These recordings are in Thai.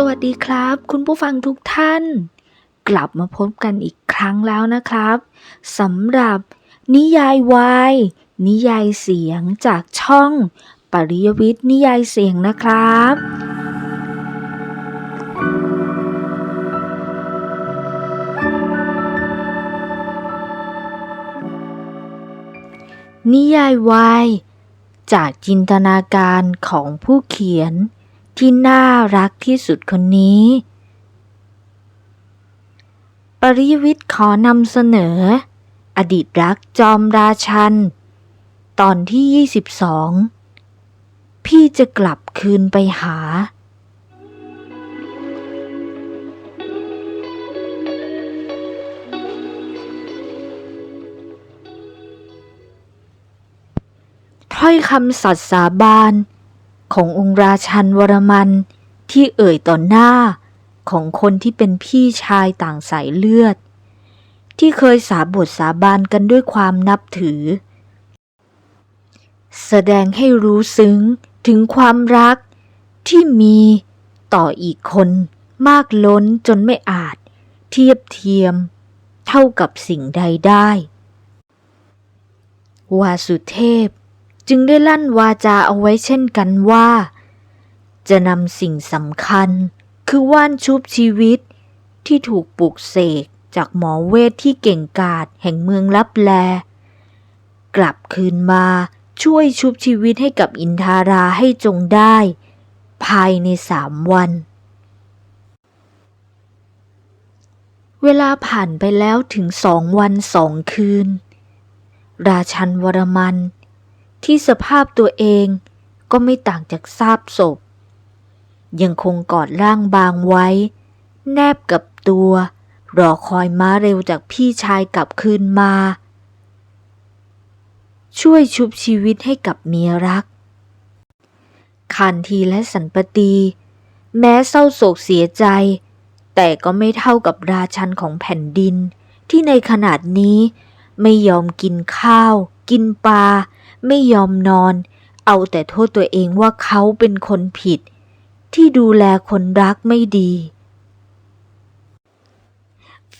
สวัสดีครับ คุณผู้ฟังทุกท่าน กลับมาพบกันอีกครั้งแล้วนะครับสำหรับนิยายวายนิยายเสียงจากช่อง ปริยวิทย์นิยายเสียงนะครับ นิยายวายจากจินตนาการของผู้เขียน ที่น่ารักที่สุดคนนี้ ปริวิทย์ขอนำเสนอ อดีตรักจอมราชัน ตอนที่ 22 พี่จะกลับคืนไปหาถ้อยคำสัตย์สาบาน ขององค์ราชันวรมันที่เอ่ยต่อหน้าของคนที่เป็นพี่ชายต่างสายเลือด ที่เคยสาบทสาบานกันด้วยความนับถือ แสดงให้รู้ซึ้งถึงความรักที่มีต่ออีกคนมากล้นจนไม่อาจเทียบเทียมเท่ากับสิ่งใดได้ วาสุเทพ จึงได้ลั่นวาจาเอาไว้เช่นกันว่า จะนำสิ่งสำคัญ คือว่านชุบชีวิต ที่ถูกปลูกเสกจากหมอเวทที่เก่งกาจแห่งเมืองลับแล กลับคืนมาช่วยชุบชีวิตให้กับอินทาราให้จงได้ ภายในสามวัน เวลาผ่านไปแล้วถึงสองวันสองคืน ราชันวรมัน ที่สภาพตัวเองก็ไม่ต่างจากซากศพ ยังคงกอดร่างบางไว้ แนบกับตัว รอคอยม้าเร็วจากพี่ชายกลับคืนมา ช่วยชุบชีวิตให้กับเมียรัก คันทีและสันปตี แม้เศร้าโศกเสียใจ แต่ก็ไม่เท่ากับราชันของแผ่นดินที่ในขนาดนี้ไม่ยอมกินข้าว กินปลา ไม่ยอมนอน เอาแต่โทษตัวเองว่าเขาเป็นคนผิด ที่ดูแลคนรักไม่ดี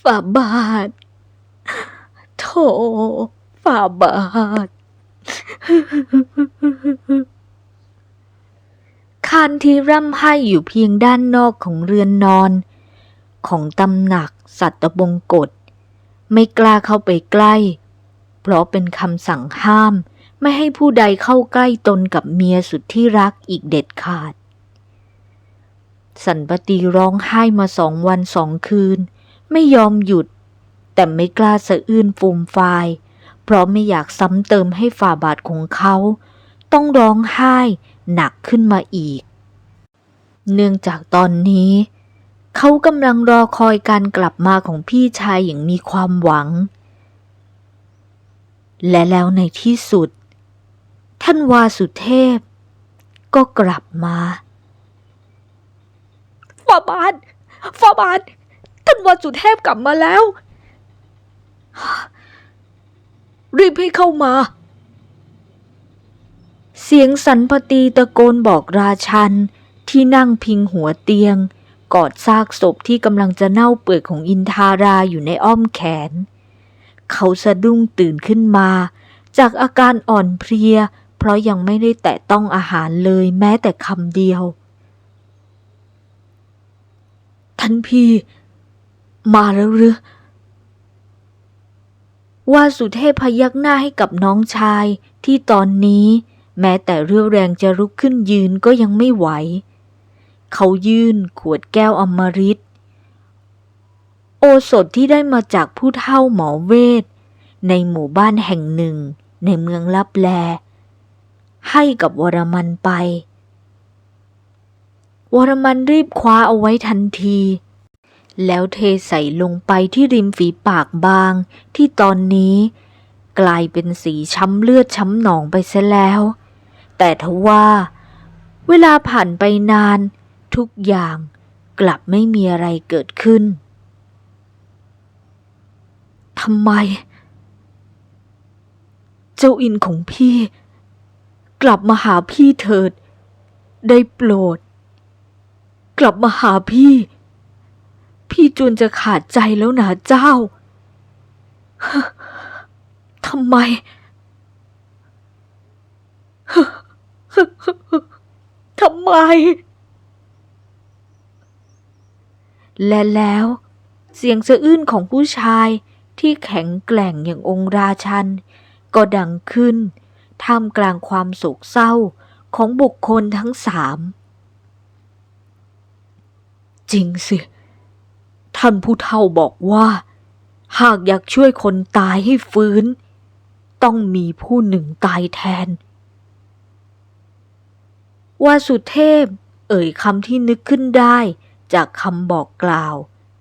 ฝ่าบาทโถฝ่าบาทคานที่ร่ำไห้อยู่เพียงด้านนอกของเรือนนอน ของตำหนักสัตบงกฎ ไม่กล้าเข้าไปใกล้ เพราะเป็นคำสั่งห้าม ไม่ให้ผู้ใดเข้าใกล้ตนกับเมียสุดที่รักอีกเด็ดขาด สันปตีร้องไห้มาสองวันสองคืน ไม่ยอมหยุด แต่ไม่กล้าสะอื้นฟูมฟายเพราะไม่อยากซ้ำเติมให้ฝ่าบาทของเขา ต้องร้องไห้หนักขึ้นมาอีก เนื่องจากตอนนี้ เขากำลังรอคอยการกลับมาของพี่ชายอย่างมีความหวัง และแล้วในที่สุด ท่านวาสุเทพ ก็กลับมาฝ่าบาทฝ่าบาทท่านวาสุเทพกลับมาแล้ว รีบให้เข้ามา เสียงสันปตีตะโกนบอกราชันที่นั่งพิงหัวเตียง กอดซากศพที่กำลังจะเน่าเปื่อยของอินทาราอยู่ในอ้อมแขน เขาสะดุ้งตื่นขึ้นมา จากอาการอ่อนเพลีย เพราะยังไม่ได้แตะต้องอาหารเลยแม้แต่คำเดียว ท่านพี่ มาแล้วหรือว่าสุเทพพยักหน้าให้กับน้องชายที่ตอนนี้แม้แต่เรี่ยวแรงจะลุกขึ้นยืนก็ยังไม่ไหว เขายื่นขวดแก้วอมฤตโอสถที่ได้มาจากผู้เฒ่าหมอเวท ในหมู่บ้านแห่งหนึ่ง ในเมืองลับแล ให้กับวรมันไป วรมันรีบคว้าเอาไว้ทันที แล้วเทใส่ลงไปที่ริมฝีปากบาง ที่ตอนนี้ กลายเป็นสีช้ำเลือดช้ำหนองไปเสียแล้ว แต่ทว่า เวลาผ่านไปนาน ทุกอย่างกลับไม่มีอะไรเกิดขึ้นทำไม เจ้าอินของพี่ กลับมาหาพี่เถิด ได้โปรด กลับมาหาพี่ พี่จวนจะขาดใจแล้วนะเจ้าทำไม ทำไม และแล้วเสียงสะอื้นของผู้ชายที่แข็งแกร่งอย่างองค์ราชัน ก็ดังขึ้น ท่ามกลางความโศกเศร้าของบุคคลทั้งสาม จริงสิ ท่านผู้เฒ่าบอกว่า หากอยากช่วยคนตายให้ฟื้น ต้องมีผู้หนึ่งตายแทน ว่าสุเทพ เอ่ยคำที่นึกขึ้นได้จากคำบอกกล่าว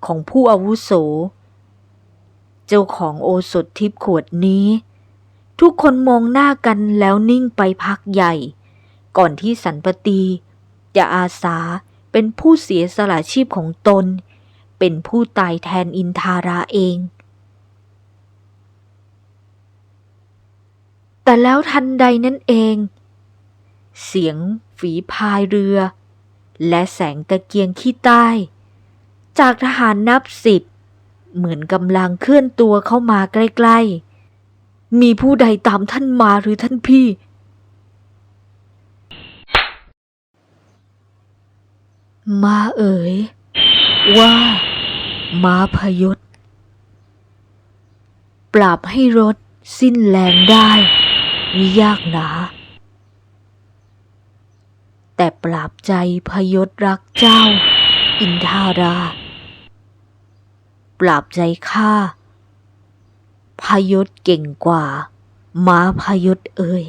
ของผู้อาวุโส เจ้าของโอสถทิพย์ขวดนี้ ทุกคนมองหน้ากันแล้วนิ่งไปพักใหญ่ ก่อนที่สันปตีจะอาสาเป็นผู้เสียสละชีพของตน เป็นผู้ตายแทนอินทาราเอง แต่แล้วทันใดนั่นเอง เสียงฝีพายเรือ และแสงตะเกียงขี้ใต้ จากทหารนับสิบ เหมือนกำลังเคลื่อนตัวเข้ามาใกล้ๆ มีผู้ใดตามท่านมาหรือท่านพี่ มาเอ๋ย ว่า มาพยศ ปราบให้รถสิ้นแรงได้มิยากหนา แต่ปราบใจพยศรักเจ้า อินทารา ปราบใจข้า พยศเก่งกว่าม้าพยศเอ่ย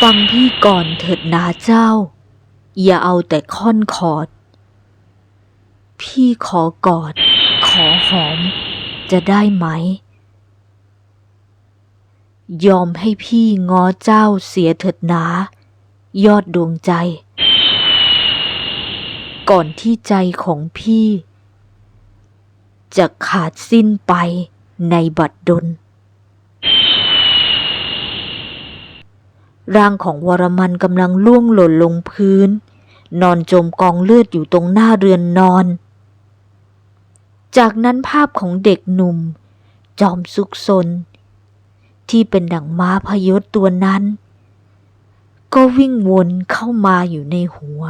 ฟังพี่ก่อนเถิดนาเจ้า อย่าเอาแต่ค่อนขอด พี่ขอกอด ขอหอม จะได้ไหม ยอมให้พี่ง้อเจ้าเสียเถิดนา ยอดดวงใจ ก่อนที่ใจของพี่ จะขาดสิ้นไปในบัดดล ร่างของวรมันกำลังล่วงหล่นลงพื้น นอนจมกองเลือดอยู่ตรงหน้าเรือนนอน จากนั้นภาพของเด็กหนุ่ม จอมสุกซน ที่เป็นดั่งม้าพยศตัวนั้น ก็วิ่งวนเข้ามาอยู่ในหัว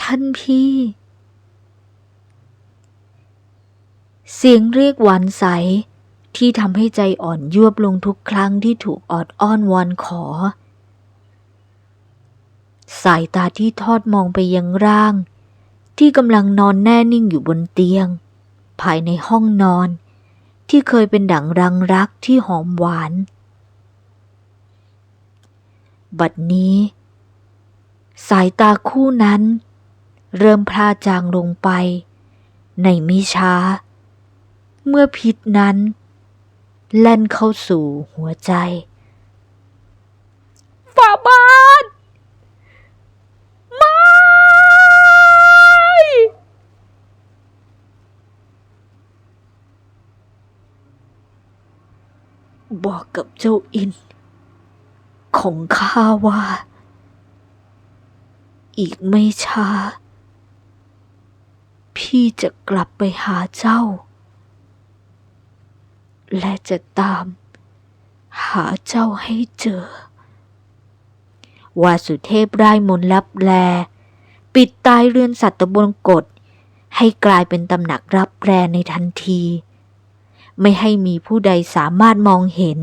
ท่านพี่ เสียงเรียกหวานใส ที่ทำให้ใจอ่อนยวบลงทุกครั้งที่ถูกออดอ้อนวอนขอ สายตาที่ทอดมองไปยังร่าง ที่กำลังนอนแน่นิ่งอยู่บนเตียง ภายในห้องนอน ที่เคยเป็นดั่งรังรักที่หอมหวาน บัดนี้ สายตาคู่นั้น เริ่มพลาจางลงไป ในมิช้า เมื่อพิษนั้น แล่นเข้าสู่หัวใจฝาบาทไม่บอกกับเจ้าอิน ของข้าว่า อีกไม่ช้า พี่จะกลับไปหาเจ้า และจะตาม หาเจ้าให้เจอวาสุเทพไร้มนลับแล ปิดตายเรือนสัตว์บนกฎให้กลายเป็นตำหนักรับแรในทันที ไม่ให้มีผู้ใดสามารถมองเห็น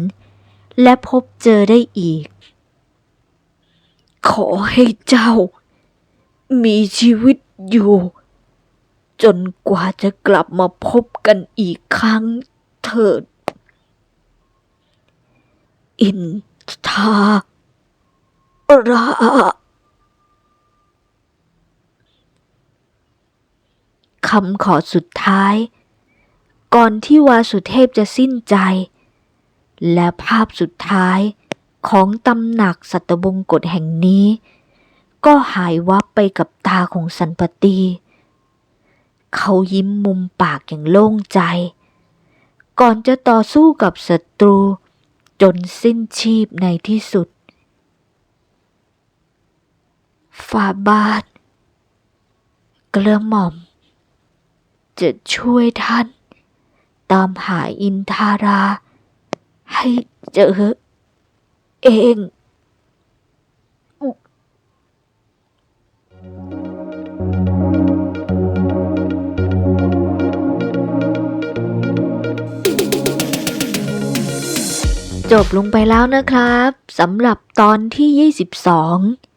และพบเจอได้อีก ขอให้เจ้า มีชีวิตอยู่ จนกว่าจะกลับมาพบกันอีกครั้งเถิด อินทาราคำขอสุดท้าย ก่อนที่วาสุเทพจะสิ้นใจ และภาพสุดท้ายของตำหนักสัตบงกฎแห่งนี้ ก็หายวับไปกับตาของสันปตี เขายิ้มมุมปากอย่างโล่งใจ ก่อนจะต่อสู้กับศัตรู จนสิ้นชีพในที่สุด ฝ่าบาทกระหม่อม จะช่วยท่าน ตามหาอินทารา ให้เจอเอง จบลงไปแล้วนะครับสำหรับตอนที่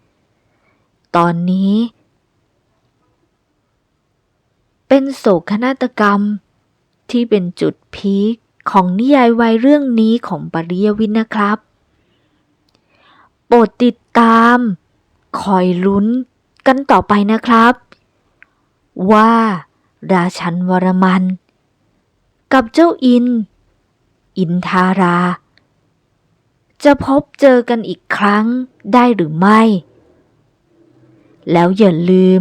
22 ตอนนี้ เป็นโศกนาฏกรรม ที่เป็นจุดพีคของนิยายวัยเรื่องนี้ของปริยวินนะครับ โปรดติดตาม คอยลุ้นกันต่อไปนะครับ ว่า ราชันวรมัน กับเจ้าอิน อินทารา จะพบเจอกันอีกครั้งได้หรือไม่ แล้วอย่าลืม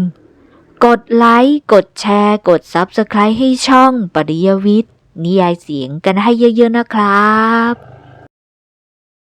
กดไลค์ กดแชร์ กด Subscribe ให้ช่องปริยวิทย์นิยายเสียงกันให้เยอะๆนะครับ